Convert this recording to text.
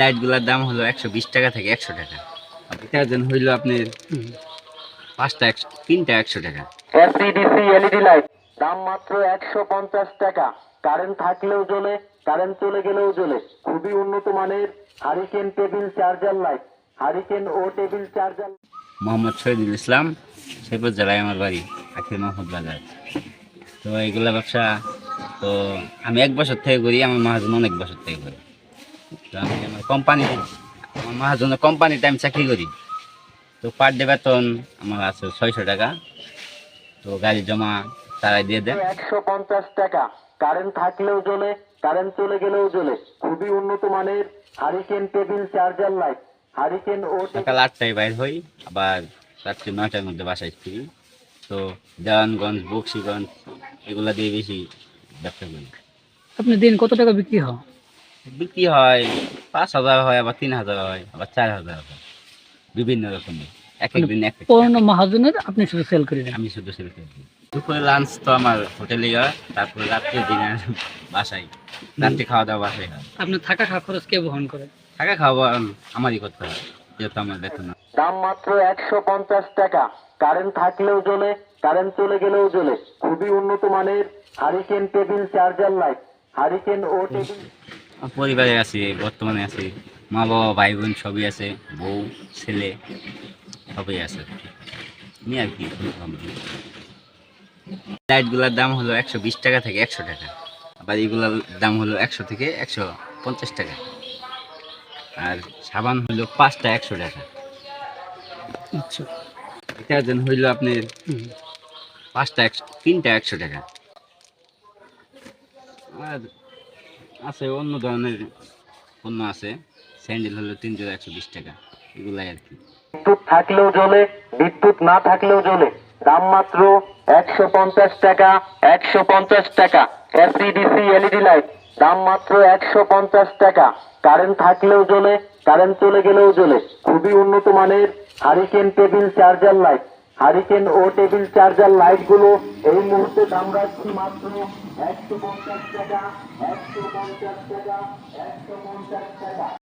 লাইটগুলোর দাম হলো একশো বিশ টাকা থেকে একশো টাকা। ডিটারজেন্ট হইল আপনার পাঁচটা একশো তিনটা একশো টাকা। এলইডি লাইট দাম মাত্র একশো পঞ্চাশ টাকা। কারেন্ট থাকলেও জ্বলে কারেন্ট চলে গেলেও জ্বলে। খুবই উন্নত মানের hurricane table charger light hurricane ও টেবিল চার্জার মোহাম্মদ শহীদুল ইসলাম শেরপুর জেলায় আমার বাড়ি আখির মোহাম্মদ বাজার। তো এগুলা ব্যবসা তো আমি এক বছর থেকে করি আমার মহাজন অনেক বছর থেকে করি। আমি আমার কোম্পানি আমার মহাজনের কোম্পানিতে আমি চাকরি করি। তো পার ডে বেতন আমার আছে ছয়শো টাকা। তো গাড়ি জমা তারাই দিয়ে দেয়। একশো পঞ্চাশ টাকা। কারেন্ট থাকলেও জ্বলে কারেন্ট চলে গেলেও জ্বলে। খুবই উন্নত মানের hurricane table charger light hurricane ও সকাল আটটায় বাইর হই আবার রাত্রি নয়টার মধ্যে বাসায় ফিরি। তো দেওয়ানগঞ্জ বক্সিগঞ্জ এগুলা দিয়ে বেশি ব্যবসা করি। আপনি দিন কত টাকা বিক্রি হয়? বিক্রি হয় পাঁচ হাজার হয় আবার তিন হাজার হয় আবার চার হাজার হয়। বিভিন্ন রকমের এক এক দিন এক পূর্ণ মহাজনের আপনি শুধু সেল করে দেন? আমি শুধু সেল করি দুপুরে লাঞ্চ তো আমার হোটেলে হয় তারপরে রাত্রে ডিনার বাসায়। রাত্রে খাওয়া দাওয়া বাসায় হয়। আপনার থাকা খাওয়া খরচ কে বহন করে? থাকা খাওয়া আমারই করতে হয় যেহেতু আমার বেতন। দাম মাত্র একশো পঞ্চাশ টাকা। কারেন্ট থাকলেও জ্বলে কারেন্ট চলে গেলেও জ্বলে। খুবই উন্নত মানের hurricane table charger light hurricane ও টেবিল পরিবারে আছে বর্তমানে আছে। মা বাবা ভাই বোন সবই আছে বউ ছেলে সবই আছে। আমি আর কি লাইটগুলোর দাম হলো একশো বিশ টাকা থেকে একশো টাকা আবার এগুলোর দাম হলো একশো থেকে একশো পঞ্চাশ টাকা। আর সাবান হলো পাঁচটা একশো টাকা। আচ্ছা। ডিটারজেন্ট হইল আপনার পাঁচটা একশো তিনটা একশো টাকা। আর আছে, অন্য ধরনের পণ্য আছে। স্যান্ডেল হলো তিন জোড়া একশো বিশ টাকা, এগুলাই আর কি। বিদ্যুৎ থাকলেও জ্বলে, বিদ্যুৎ না থাকলেও জ্বলে। দাম মাত্র একশো পঞ্চাশ টাকা, একশো পঞ্চাশ টাকা। এসপিডিসি এলইডি লাইট, দাম মাত্র একশো পঞ্চাশ টাকা। কারেন্ট থাকলেও জ্বলে, কারেন্ট চলে গেলেও জ্বলে। খুবই উন্নত মানের hurricane table, charger, light. Hurricane ও টেবিল চার্জার লাইটগুলো এই মুহূর্তে দাম রাখছি মাত্র একশো পঞ্চাশ টাকা, একশো পঞ্চাশ টাকা, একশো পঞ্চাশ টাকা।